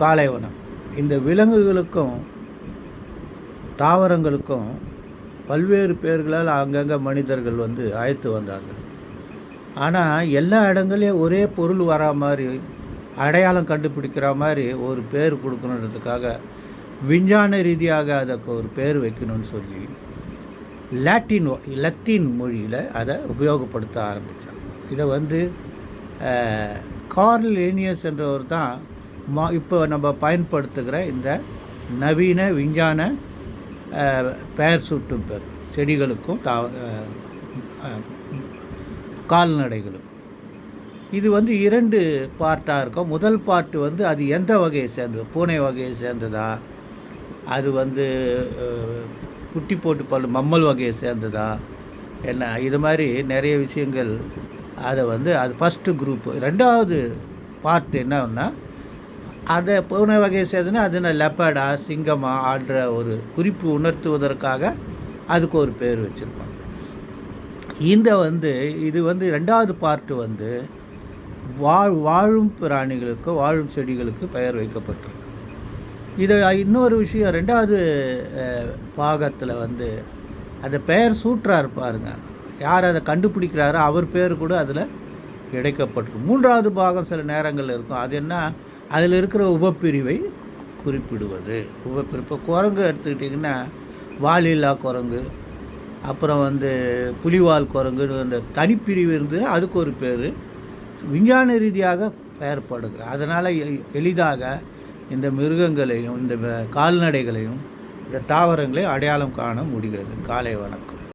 காலை வனம் இந்த விலங்குகளுக்கும் தாவரங்களுக்கும் பல்வேறு பேர்களால் அங்கங்கே மனிதர்கள் வந்து அழைத்து வந்தார்கள். ஆனால் எல்லா இடங்களையும் ஒரே பொருள் வரா மாதிரி அடையாளம் கண்டுபிடிக்கிற மாதிரி ஒரு பேர் கொடுக்கணுன்றதுக்காக விஞ்ஞான ரீதியாக அதற்கு ஒரு பேர் வைக்கணும்னு சொல்லி லாட்டின் லத்தீன் மொழியில் அதை உபயோகப்படுத்த ஆரம்பித்தாங்க இதை வந்து கார்ல் ஏனியஸ் என்றவர் தான் மா இப்போ நம்ம பயன்படுத்துகிற இந்த நவீன விஞ்ஞான பெயர் சூட்டும் பெயர் செடிகளுக்கும் தா கால்நடைகளும் கால்நடைகளுக்கும். இது வந்து இரண்டு பார்ட்டாக இருக்கும். முதல் பார்ட்டு வந்து அது எந்த வகையை சேர்ந்தது? பூனை வகையை சேர்ந்ததா? அது வந்து குட்டி போட்டு பல் மம்மல் வகையை சேர்ந்ததா? என்ன இது மாதிரி நிறைய விஷயங்கள். அதை வந்து அது ஃபஸ்ட்டு குரூப்பு ரெண்டாவது பார்ட் என்னன்னா அதை பூனை வகையை சேர்ந்துன்னா அது என்ன லெப்படா சிங்கமா ஆடுற ஒரு குறிப்பு உணர்த்துவதற்காக அதுக்கு ஒரு பேர் வச்சுருப்பாங்க. இந்த வந்து இது வந்து ரெண்டாவது பார்ட்டு வந்து வாழ் வாழும் பிராணிகளுக்கு வாழும் செடிகளுக்கு பெயர் வைக்கப்பட்டிருக்கு. இது இன்னொரு விஷயம் ரெண்டாவது பாகத்தில் வந்து அந்த பெயர் சூற்றார் பாருங்க. யார் அதை கண்டுபிடிக்கிறாரோ அவர் பேர் கூட அதில் இடைக்கப்பட்டிருக்கும் மூன்றாவது பாகம் சில நேரங்களில் இருக்கும். அது என்ன அதில் இருக்கிற உபப்பிரிவை குறிப்பிடுவது. உபப்பிரிவு இப்போ குரங்கு எடுத்துக்கிட்டிங்கன்னா வாலில்லா குரங்கு அப்புறம் வந்து புலிவால் குரங்குன்னு அந்த தனிப்பிரிவு இருந்தது அதுக்கு ஒரு பேர். விஞ்ஞான ரீதியாக பெயர்படுகிற அதனால் எளிதாக இந்த மிருகங்களையும் இந்த கால்நடைகளையும் இந்த தாவரங்களையும் அடையாளம் காண முடிகிறது. காலை வணக்கம்.